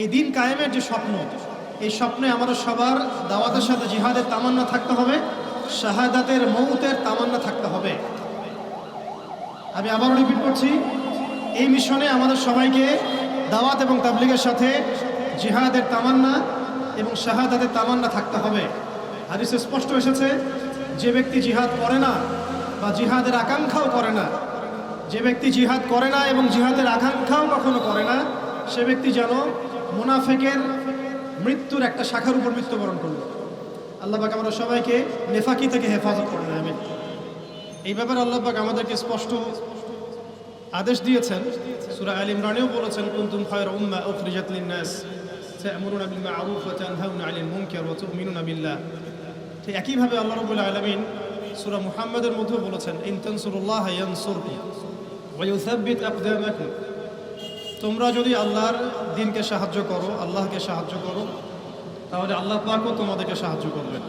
এই দিন কায়েমের যে স্বপ্ন, এই স্বপ্নে আমাদের সবার দাওয়াতের সাথে জিহাদের তামান্না থাকতে হবে, শাহাদাতের মৌতের তামান্না থাকতে হবে। আমি আবারও রিপিট করছি, এই মিশনে আমাদের সবাইকে দাওয়াত এবং তাবলিগের সাথে জিহাদের তামান্না এবং শাহাদাতের তামান্না থাকতে হবে। আর হাদিসে স্পষ্ট এসেছে, যে ব্যক্তি জিহাদ করে না বা জিহাদের আকাঙ্ক্ষাও করে না, যে ব্যক্তি জিহাদ করে না এবং জিহাদের আকাঙ্ক্ষাও কখনো করে না, সে ব্যক্তি যেন মুনাফেকের মৃত্যুর একটা শাখার উপর মৃত্যুবরণ করল। আল্লাহ পাক আমরা সবাইকে নেফাকি থেকে হেফাজত করেন আমি এই ব্যাপারে আল্লাহ পাক আমাদেরকে স্পষ্ট আদেশ দিয়েছেন। সুরা আল ইমরানেও বলেছেন, কুনতুম খায়রা উম্মা উখরিজাত লিন-নাস তা'মুরুনা বিল মা'রুফ ওয়া তানহাউনা 'আনিল মুনকার ওয়া তু'মিনুনা বিল্লাহ। ঠিক একইভাবে আল্লাহ রাব্বুল আলামিন সূরা মুহাম্মাদের মধ্যেও বলেছেন, ইন তানসুরুল্লাহ ইয়ানসুরকুম ওয়া ইউসাব্বিত আকদামাকুম। তোমরা যদি আল্লাহর দিনকে সাহায্য করো, আল্লাহকে সাহায্য করো, তাহলে আল্লাহ পাকও তোমাদেরকে সাহায্য করবেন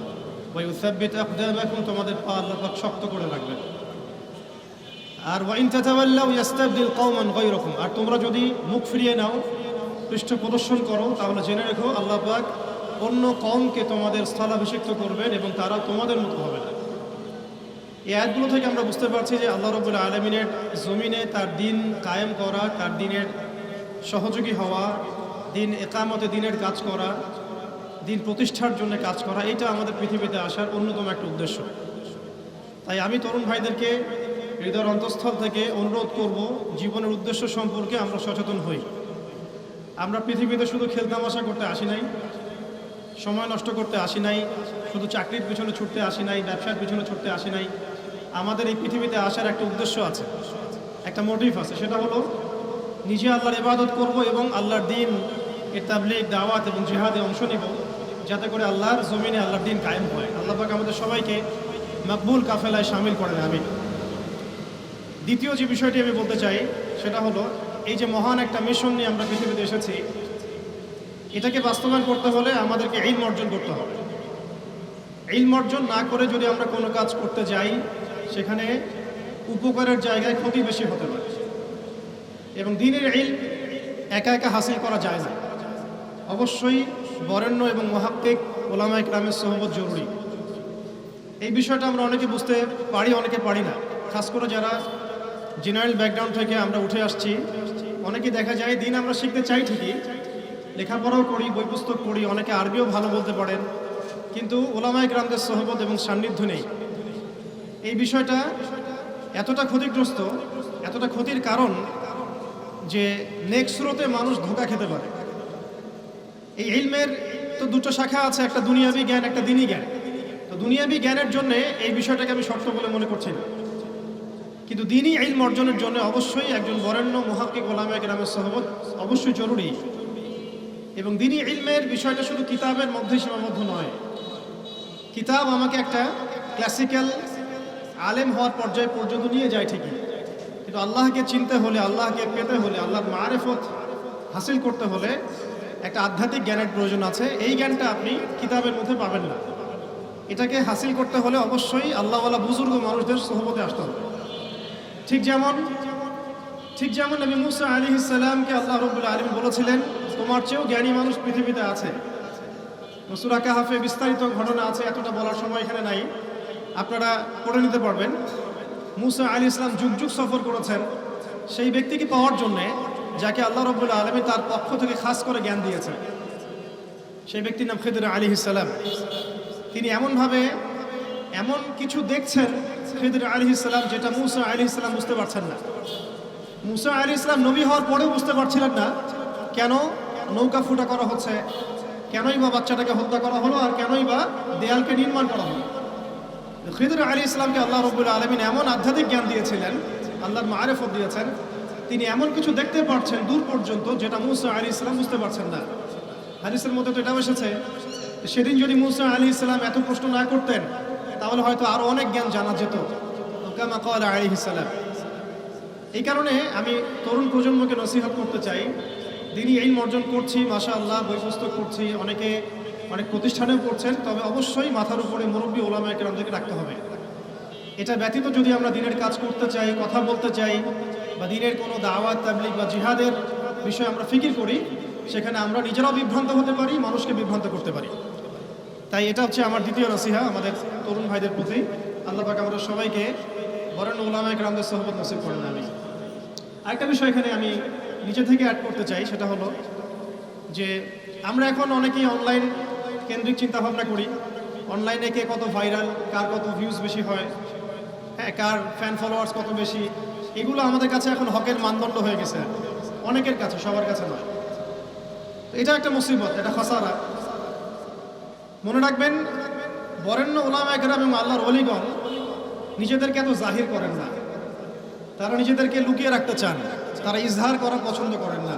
ওয়া ইউসাব্বিত আকদামাকুম, তোমাদের পা আল্লাহ পাক শক্ত করে রাখবেন আর ওয়াইন তাতাওয়াল্লাউ ইয়াস্তাবদিল কওমান গায়রাকুম, আর তোমরা যদি মুখ ফিরিয়ে নাও, পৃষ্ঠ প্রদর্শন করো, তাহলে জেনে রেখো আল্লাহ পাক অন্য কমকে তোমাদের স্থলাভিষিক্ত করবেন এবং তারা তোমাদের মতো হবে না। এই আয়াতগুলো থেকে আমরা বুঝতে পারছি যে আল্লাহ রবুল্লা আলমিনের জমিনে তার দিন কায়েম করা, তার দিনের সহযোগী হওয়া, দিন একামতে দিনের কাজ করা, দিন প্রতিষ্ঠার জন্য কাজ করা এটা আমাদের পৃথিবীতে আসার অন্যতম একটা উদ্দেশ্য। তাই আমি তরুণ ভাইদেরকে হৃদয়ের অন্তঃস্থল থেকে অনুরোধ করব, জীবনের উদ্দেশ্য সম্পর্কে আমরা সচেতন হই। আমরা পৃথিবীতে শুধু খেলতামাশা করতে আসি নাই, সময় নষ্ট করতে আসি নাই, শুধু চাকরির পিছনে ছুটতে আসি নাই, ব্যবসার পিছনে ছুটতে আসি নাই। আমাদের এই পৃথিবীতে আসার একটা উদ্দেশ্য আছে, একটা মোটিভ আছে, সেটা হলো নিজে আল্লাহর ইবাদত করব এবং আল্লাহর দিন এর তাবলিগ, দাওয়াত এবং জিহাদে অংশ নিব, যাতে করে আল্লাহর জমিনে আল্লাহর দিন কায়েম হয়। আল্লাহ পাক আমাদের সবাইকে মকবুল কাফেলায় সামিল করেন আমি দ্বিতীয় যে বিষয়টি আমি বলতে চাই, সেটা হলো, এই যে মহান একটা মিশন নিয়ে আমরা পৃথিবীতে এসেছি, এটাকে বাস্তবায়ন করতে হলে আমাদেরকে ইলম অর্জন করতে হবে। ইলম অর্জন না করে যদি আমরা কোনো কাজ করতে যাই, সেখানে উপকারের জায়গায় ক্ষতি বেশি হতে পারে। এবং দিনের ইল একা একা হাসিল করা যায় না। অবশ্যই বরেণ্য এবং মহাত্মিক ওলামায় গ্রামের সহবত জরুরি। এই বিষয়টা আমরা অনেকে বুঝতে পারি, অনেকে পারি না। খাস করে যারা জেনারেল ব্যাকগ্রাউন্ড থেকে আমরা উঠে আসছি, অনেকে দেখা যায় দিন আমরা শিখতে চাই ঠিকই, লেখাপড়াও করি, বই পুস্তক পড়ি, অনেকে আরবিও ভালো বলতে পারেন, কিন্তু ওলামায় গ্রামদের সহবত এবং সান্নিধ্য নেই। এই বিষয়টা এতটা ক্ষতিগ্রস্ত, এতটা ক্ষতির কারণ যে নেক্সট স্রোতে মানুষ ধোকা খেতে পারে। এই ইলমের তো দুটো শাখা আছে, একটা দুনিয়াবি জ্ঞান, একটা দিনী জ্ঞান। তো দুনিয়াবি জ্ঞানের জন্য এই বিষয়টাকে আমি শর্ত বলে মনে করছি না। কিন্তু দিনই ইলম অর্জনের জন্য অবশ্যই একজন বরেণ্য মহাক্কিক ওলামা গ্রামের সহবত অবশ্যই জরুরি। এবং দিনই ইলমের বিষয়টা শুধু কিতাবের মধ্যে সীমাবদ্ধ নয়। কিতাব আমাকে একটা ক্লাসিক্যাল আলেম হওয়ার পর্যায়ে পর্যন্ত নিয়ে যায় ঠিকই। কিন্তু আল্লাহকে চিনতে হলে, আল্লাহকে পেতে হলে, আল্লাহর মারেফত হাসিল করতে হলে একটা আধ্যাত্মিক জ্ঞানের প্রয়োজন আছে। এই জ্ঞানটা আপনি কিতাবের মধ্যে পাবেন না। এটাকে হাসিল করতে হলে অবশ্যই আল্লাহওয়ালা বুজুর্গ মানুষদের সহমতে আসতে হবে। ঠিক যেমন ঠিক যেমন নবী মুসা আলী ইসাল্লামকে আল্লাহ রবুল্লা আলম বলেছিলেন, তোমার চেয়েও জ্ঞানী মানুষ পৃথিবীতে আছে। সুরা কাহাফে বিস্তারিত ঘটনা আছে, এতটা বলার সময় এখানে নাই। আপনারা পড়ে নিতে পারবেন। মুসা আলী ইসলাম যুগ যুগ সফর করেছেন, সেই ব্যক্তিকে পাওয়ার জন্যে যাকে আল্লাহ রবুল্লা আলমী তার পক্ষ থেকে খাস করে জ্ঞান দিয়েছেন। সেই ব্যক্তির নাম খেদুর আলী ইসাল্লাম তিনি এমনভাবে এমন কিছু দেখছেন খেদুর আলী ইসলাম যেটা মুসা আলী ইসলাম বুঝতে পারছেন না। মুসা আলী ইসলাম নবী হওয়ার পরেও বুঝতে পারছিলেন না কেন নৌকা ফুটা করা হচ্ছে, কেনই বা বাচ্চাটাকে হত্যা করা হলো আর কেনই বা দেয়ালকে নির্মাণ করা হলো। খিদুর আলী ইসলামকে আল্লাহ রবুল আলমিন এমন আধ্যাত্মিক জ্ঞান দিয়েছিলেন, আল্লাহর মারেফত দিয়েছেন, তিনি এমন কিছু দেখতে পারছেন দূর পর্যন্ত যেটা মুসা আলী ইসলাম বুঝতে পারছেন না। হাদিসের মধ্যে তো এটাও এসেছে, সেদিন যদি মুসা আলী ইসলাম এত প্রশ্ন না করতেন, তাহলে হয়তো আরও অনেক জ্ঞান জানা যেত। আলী ইসলাম এই কারণে আমি তরুণ প্রজন্মকে নসিহত করতে চাই। দিনই এই অর্জন করছি মাসা আল্লাহ বই করছি অনেকে অনেক প্রতিষ্ঠানেও পড়ছেন তবে অবশ্যই মাথার উপরে মুরব্বী ওলামায় কেরামদেরকে রাখতে হবে। এটা ব্যতীত যদি আমরা দিনের কাজ করতে চাই, কথা বলতে চাই, বা দিনের কোনো দাওয়াত তাবলিক বা জিহাদের বিষয়ে আমরা ফিকির করি, সেখানে আমরা নিজেরাও বিভ্রান্ত হতে পারি, মানুষকে বিভ্রান্ত করতে পারি। তাই এটা হচ্ছে আমার দ্বিতীয় নসিহা আমাদের তরুণ ভাইদের প্রতি। আল্লাহ পাক আমাদের সবাইকে বরেণ্য ওলামায় গ্রামদের সহবত নসিব করেন আমি আরেকটা বিষয় এখানে আমি নিজে থেকে অ্যাড করতে চাই, সেটা হলো যে আমরা এখন অনেকেই অনলাইন কেন্দ্রিক চিন্তা ভাবনা করি। অনলাইনে কে কত ভাইরাল কার কত ভিউজ বেশি হয় হ্যাঁ কার ফ্যান ফলোয়ার্স কত বেশি, এগুলো আমাদের কাছে এখন হকের মানদণ্ড হয়ে গেছে। অনেকের কাছে, সবার কাছে নয়। এটা একটা মুসিবত, এটা খসারা। মনে রাখবেন, বরেণ্য ওলামা একরাম এবং আল্লাহর অলিগণ নিজেদেরকে এত জাহির করেন না। তারা নিজেদেরকে লুকিয়ে রাখতে চান, তারা ইজহার করা পছন্দ করেন না।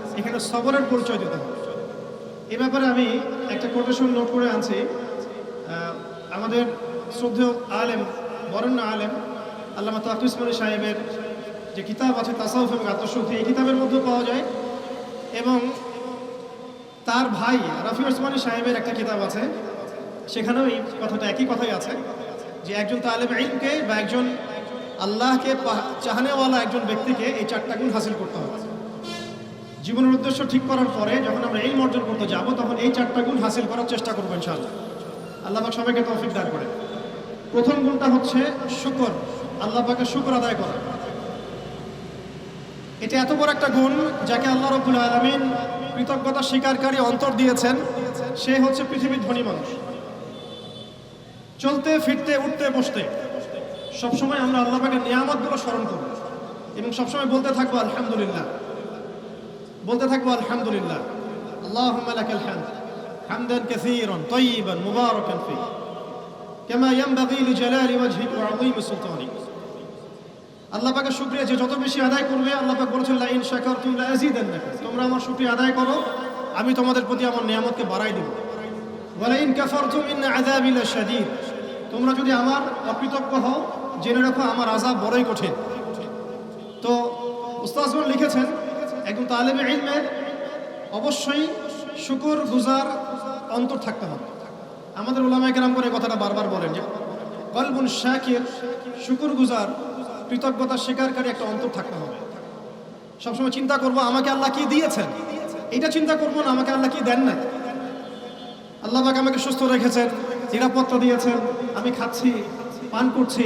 এখানে সবরের পরিচয় দিতে হবে। এ ব্যাপারে আমি একটা কোটেশন নোট করে আনছি। আমাদের শ্রদ্ধেয় আলেম, বরেণ্য আলেম, আল্লামা তাকু ইসমানী সাহেবের যে কিতাব আছে, তাসাউফ এবং আত্মশক্তি এই কিতাবের মধ্যেও পাওয়া যায়। এবং তার ভাই রাফি ওসমানী সাহেবের একটা কিতাব আছে। সেখানেও এই কথাটা, একই কথাই আছে যে একজন তালেব ইলমকে বা একজন আল্লাহকে চাহানেওয়ালা একজন ব্যক্তিকে এই চারটা গুণ হাসিল করতে হবে। জীবনের উদ্দেশ্য ঠিক করার পরে যখন আমরা এই অর্জন করতে যাব, তখন এই চারটা গুণ হাসিল করার চেষ্টা করব ইনশাআল্লাহ। আল্লাহ পাক সবাইকে তৌফিক দান করে প্রথম গুণটা হচ্ছে শুকর। আল্লাহ পাকে শুকর আদায় করা। এটা এত বড় একটা গুণ যাকে আল্লাহ রবুল আলমিন কৃতজ্ঞতা স্বীকারকারী অন্তর দিয়েছেন, সে হচ্ছে পৃথিবীর ধনী মানুষ। চলতে, ফিরতে, উঠতে, বসতে, সবসময় আমরা আল্লাহ পাকের নিয়ামতগুলো স্মরণ করব এবং সবসময় বলতে থাকব, আলহামদুলিল্লাহ। বলতে থাকব, আলহামদুলিল্লাহ। আল্লাহ হামদ। হামদান কাসীরন তৈবান মুবারকান ফি কেমা ইয়ামবাগি লিজালালি ওয়াজহি ওয়া আযীম সুলতানি। আল্লাহ পাকের শুকরিয়া যে যত বেশি আদায় করবে, আল্লাহ পাক বলেছেন, লা ইন শাকারতুম লা আযীদান্নাকুম তোমরা আমার শুকরিয়া আদায় করো, আমি তোমাদের প্রতি আমার নিয়ামতকে বাড়াই দেব। ওয়া লা ইন কাফারতুম ইন আযাবি লাশাদীদ তোমরা যদি আমার অকৃতজ্ঞ হও, জেনে রাখো, আমার আযাব বড়ই কঠিন। তো উস্তাদ লিখেছেন একজন তালেবে ইলমের অবশ্যই শুকর, গুজার অন্তর থাকতে হবে। আমাদের ওলামায় কেরাম করে কথাটা বারবার বলেন যে, কলবুন শাকির, শুকুর, গুজার, কৃতজ্ঞতা স্বীকারকারী একটা অন্তর থাকতে হবে। সবসময় চিন্তা করব, আমাকে আল্লাহ কি দিয়েছেন? এটা চিন্তা করব না, আমাকে আল্লাহ কি দেন না? আল্লাহ আমাকে সুস্থ রেখেছেন, নিরাপত্তা দিয়েছেন, আমি খাচ্ছি, পান করছি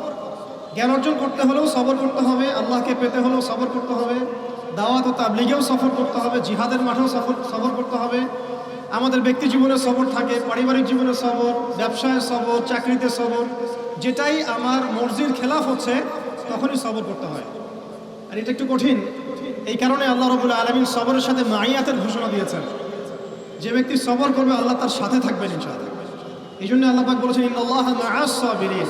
জ্ঞান অর্জন করতে হলেও সবর করতে হবে, আল্লাহকে পেতে হলেও সবর করতে হবে, দাওয়াত ও তাবলিগেও সফর করতে হবে, জিহাদের মাঠেও সফর, সবর করতে হবে। আমাদের ব্যক্তি জীবনে সবর থাকে, পারিবারিক জীবনে সবর, ব্যবসায় সবর, চাকরিতে সবর, যেটাই আমার মর্জির খেলাফ হচ্ছে, তখনই সবর করতে হয়। আর এটা একটু কঠিন, এই কারণে আল্লাহ রবুল্লা আলমিন সবরের সাথে মাইয়াতের ঘোষণা দিয়েছেন। যে ব্যক্তি সবর করবে, আল্লাহ তার সাথে থাকবেন ইনশাআল্লাহ। এই জন্য আল্লাহ বলেছেন, ইন্নাল্লাহ মা'আস সাবিরিন।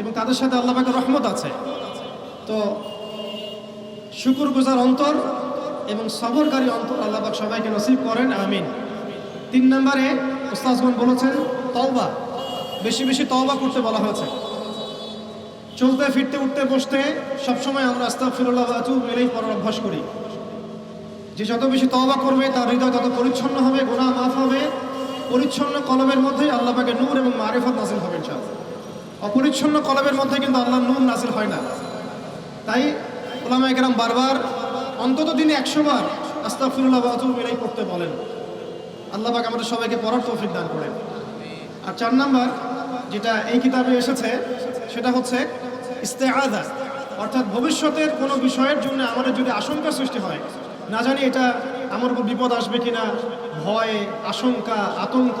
এবং তাদের সাথে আল্লাহ পাকের রহমত আছে। তো শুকুর গুজার অন্তর এবং সবরকারী অন্তর আল্লাহ পাক সবাইকে নসিব করেন, আমিন। তিন নম্বরে উস্তাজগণ বলেছেন, তওবা, বেশি বেশি তওবা করতে বলা হয়েছে। চলতে, ফিরতে, উঠতে, বসতে সবসময় আমরা আস্তাগফিরুল্লাহ ওয়া আতুবু ইলাইহি পড়ার অভ্যাস করি। যে যত বেশি তওবা করবে, তার হৃদয় তত পরিচ্ছন্ন হবে গোনা মাফ হবে। পরিচ্ছন্ন কলমের মধ্যেই আল্লাহ পাকে নূর এবং মারেফত নাজিল হবে, ইনশাআল্লাহ। অপরিচ্ছন্ন কলমের মধ্যে কিন্তু আল্লাহ নূর নাজিল হয় না। তাই ওলামা একরাম বারবার অন্তত দিনে একশো বার আস্তাগফিরুল্লাহ ওয়া আতুবু পড়তে বলেন। আল্লাহ পাক আমাদের সবাইকে পড়ার তৌফিক দান করেন। আর চার নাম্বার যেটা এই কিতাবে এসেছে, সেটা হচ্ছে ইস্তেআদা অর্থাৎ ভবিষ্যতের কোনো বিষয়ের জন্য আমাদের যদি আশঙ্কা সৃষ্টি হয়, না জানি এটা আমার উপর বিপদ আসবে কিনা, ভয়, আশঙ্কা, আতঙ্ক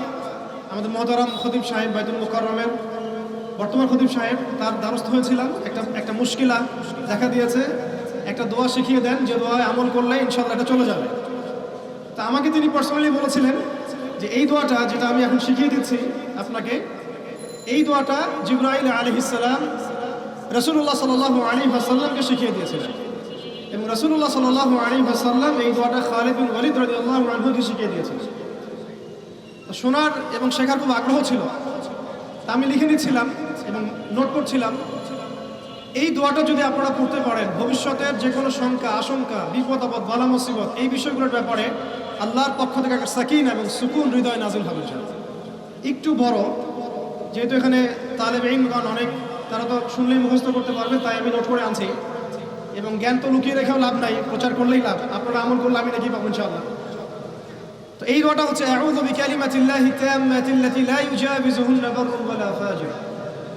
আমাদের মহতারাম খতিব সাহেব বাইতুল মুকাররমের বর্তমান খতিব সাহেব, তার দ্বারস্থ হয়েছিলাম। একটা একটা মুশকিলা দেখা দিয়েছে। একটা দোয়া শিখিয়ে দেন, যে দোয়ায় আমল করলে ইনশাল্লাহ এটা চলে যাবে। তা আমাকে তিনি পার্সোনালি বলেছিলেন যে এই দোয়াটা যেটা আমি এখন শিখিয়ে দিচ্ছি আপনাকে, এই দোয়াটা জিব্রাইল আলহিসাল্লাম রসুল্লাহ সাল আলী ভাসাল্লামকে শিখিয়ে দিয়েছিলেন। এবং রসুল্লাহ সাল আলী ভাসাল্লাম এই দোয়াটা খালিদ বিন ওয়ালিদ রাজি আল্লাহ শিখিয়ে দিয়েছিলেন। শোনার এবং শেখার খুব আগ্রহ ছিল। তা আমি লিখে নিচ্ছিলাম এবং নোট করছিলাম। এই দোয়াটা যদি আপনারা পড়তে পারেন, ভবিষ্যতের যে কোনো শঙ্কা, আশঙ্কা, বিপদ, আপদ, বালা, মুসিবত, এই বিষয়গুলোর ব্যাপারে আল্লাহর পক্ষ থেকে একটা সাকিন এবং সুকুন হৃদয় নাজিল হবে। একটু বড়, যেহেতু এখানে তালেব ইমগান অনেক, তারা তো শুনলেই মুখস্থ করতে পারবে, তাই আমি নোট করে আনছি। এবং জ্ঞান তো লুকিয়ে রেখেও লাভ নাই, প্রচার করলেই লাভ। আপনারা আমল করলে আমি নাকি পাবো ইনশাআল্লাহ। তো এই দোয়াটা হচ্ছে আউযু বিকালিমাতিল্লাহি তাম্মাতিল্লাতি লা ইউজাবিজুহুন্না বাররুন ওয়ালা ফাজির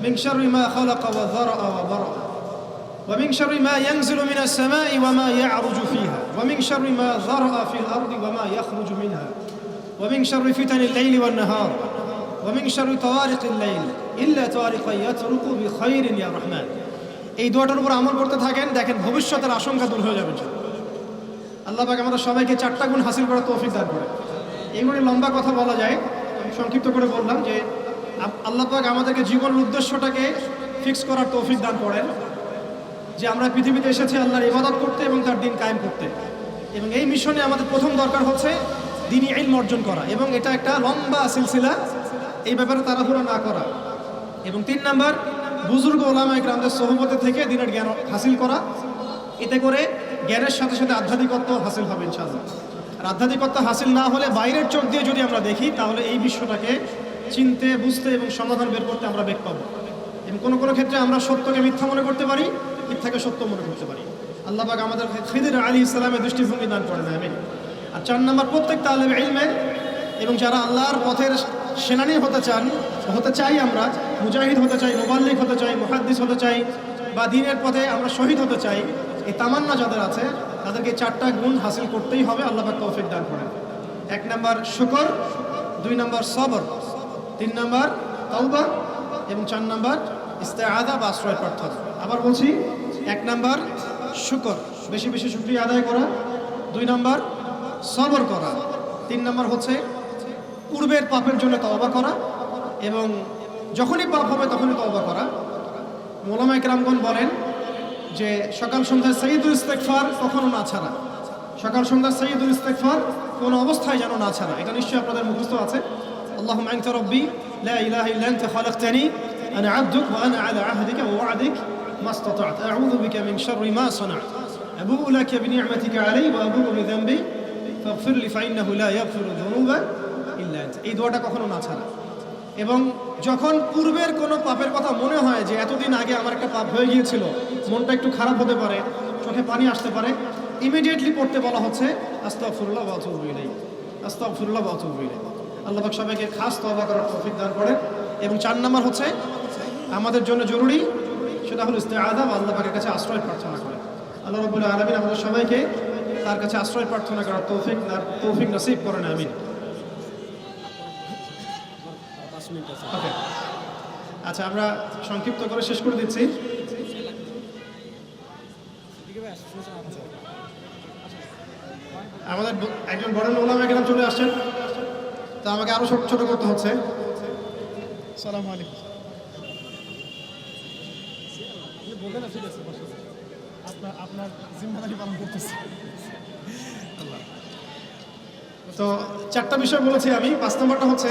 মিন শাররি মা খালাকা ওয়া যারা'a ওয়া বারা'a ومن شر ما ينزل من السماء وما يعرج فيها ومن شر ما ذرأ في الأرض وما يخرج منها ومن شر فتن الليل والنهار ومن شر طوارق الليل إلا طارقا يترك بخير يا رحمن এই দোয়াটার উপর আমল করতে থাকেন দেখেন ভবিষ্যতের আশঙ্কা দূর হয়ে যাবে ইনশাআল্লাহ। আল্লাহ পাক আমাদের সবাইকে চারটা গুণ হাসিল করার তৌফিক দান করে এইগুলি লম্বা কথা বলা যায়। আমি সংক্ষিপ্ত করে বললাম যে, আপ- আল্লাহ পাক আমাদেরকে জীবনের উদ্দেশ্যটাকে ফিক্স করার তৌফিক দান করেন যে আমরা পৃথিবীতে এসেছি আল্লাহর ইবাদত করতে এবং তার দিন কায়েম করতে। এবং এই মিশনে আমাদের প্রথম দরকার হচ্ছে দিনই ইলম অর্জন করা এবং এটা একটা লম্বা সিলসিলা, এই ব্যাপারে তাড়াহুড়া না করা। এবং তিন নাম্বার, বুজুর্গ ওলামা গ্রামদের সহমতে থেকে দিনের জ্ঞান হাসিল করা। এতে করে জ্ঞানের সাথে সাথে আধ্যাত্মিকত্ব হাসিল হবে ইনশাআল্লাহ। আধ্যাত্মিকত্ব হাসিল না হলে বাইরের চোখ দিয়ে যদি আমরা দেখি, তাহলে এই বিশ্বটাকে চিনতে, বুঝতে এবং সমাধান বের করতে আমরা বেগ পাবো। এবং কোনো কোনো ক্ষেত্রে আমরা সত্যকে মিথ্যা মনে করতে পারি, মিথ্যাকে সত্য মনে করতে পারি। আল্লাহ পাক আমাদের খিদির আলী ইসলামের দৃষ্টিভঙ্গি দান করেন আমি আর চার নম্বর, প্রত্যেক তালেব ইলমের এবং যারা আল্লাহর পথের সেনানি হতে চান, হতে চাই আমরা, মুজাহিদ হতে চাই, মোবাল্লিক হতে চাই, মুহাদ্দিস হতে চাই, বা দিনের পথে আমরা শহীদ হতে চাই, এই তামান্না যাদের আছে তাদেরকে চারটা গুণ হাসিল করতেই হবে, আল্লাহ পাক তৌফিক দান করেন। এক নম্বর শুকর, দুই নম্বর সবর, তিন নম্বর তওবা এবং চার নম্বর ইস্তেআদা বা আশ্রয় প্রার্থনা। আবার বলছি, এক নম্বর শুকর, বেশি বেশি শুক্রিয়া আদায় করা, দুই নম্বর সবর করা, তিন নম্বর হচ্ছে পূর্বের পাপের জন্য তওবা করা এবং যখনই পাপ হবে তখনই তওবা করা। মোলামা ইকরামগণ বলেন যে সকাল সন্ধ্যায় সঈদুল ইস্তেকফার কখনো না ছাড়া সকাল সন্ধ্যায় সঈদুল ইস্তেকফার কোনো অবস্থায় যেন না ছাড়া এটা নিশ্চয়ই আপনাদের মুখস্থ আছে اللهم أنت ربي لا إله إلا أنت خلقتني أنا عبدك وأنا على عهدك ووعدك ما استطعت أعوذ بك من شر ما صنعت أبوء لك بنعمتك علي وأبوء بذنبي فاغفر لي فإنه لا يغفر الذنوب إلا أنت এই দোয়াটা কখনো না ছাড়া এবং যখন পূর্বের কোনো পাপের কথা মনে হয় যে এতদিন আগে আমার একটা পাপ হয়ে গিয়েছিল, মনটা একটু খারাপ হতে পারে, চোখে পানি আসতে পারে ইমিডিয়েটলি পড়তে বলা হচ্ছে, আস্তাগফিরুল্লাহ ওয়া আতুবু ইলাইহি। আল্লাহ পাক সবাইকে খাস তওবা করার তৌফিক দান করেন। এবং চার নাম্বার হচ্ছে, আমাদের জন্য জরুরি সেটা হলো ইস্তেআদা বা আল্লাহ পাকের কাছে আশ্রয় প্রার্থনা করা। আল্লাহ রাব্বুল আলমিন আমাদের সবাইকে তার কাছে আশ্রয় প্রার্থনা করার তৌফিক তৌফিক নসিব করেন, আমিন। ওকে আচ্ছা আমরা সংক্ষিপ্ত করে শেষ করে দিচ্ছি। আমাদের একজন বড় ওলামা এখানে চলে আসছেন। তো আমাকে আরও ছোট ছোট করতে হচ্ছে। সালাম আলাইকুম। বললেন না ঠিক আছে আপনার আপনার জিম্মাদারি পালন করতেছে। তো চারটা বিষয় বলেছি আমি। পাঁচ নম্বরটা হচ্ছে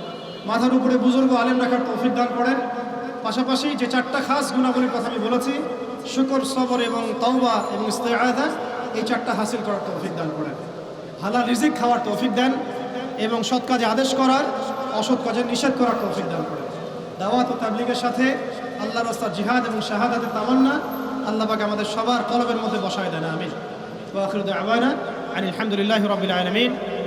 মাথার উপরে বুজুর্গ আলেম রাখার তৌফিক দান করেন। পাশাপাশি যে চারটা খাস গুণাবলীর কথা আমি বলেছি, শুকর, সবর এবং তওবা এবং ইস্তেআদা এই চারটা হাসিল করার তৌফিক দান করেন। হালাল রিজিক খাওয়ার তৌফিক দেন এবং সৎ কাজে আদেশ করার, অসৎ কাজে নিষেধ করার তৌফিক দান করেন। দাওয়াত ও তাবলিগের সাথে আল্লাহ রাস্তা জিহাদ এবং শাহাদাতের তামান্না আল্লাহকে আমাদের সবার কলবের মধ্যে বসায় দেন আমি ওয়াখির আলহামদুলিল্লাহ রবিল আলমিন।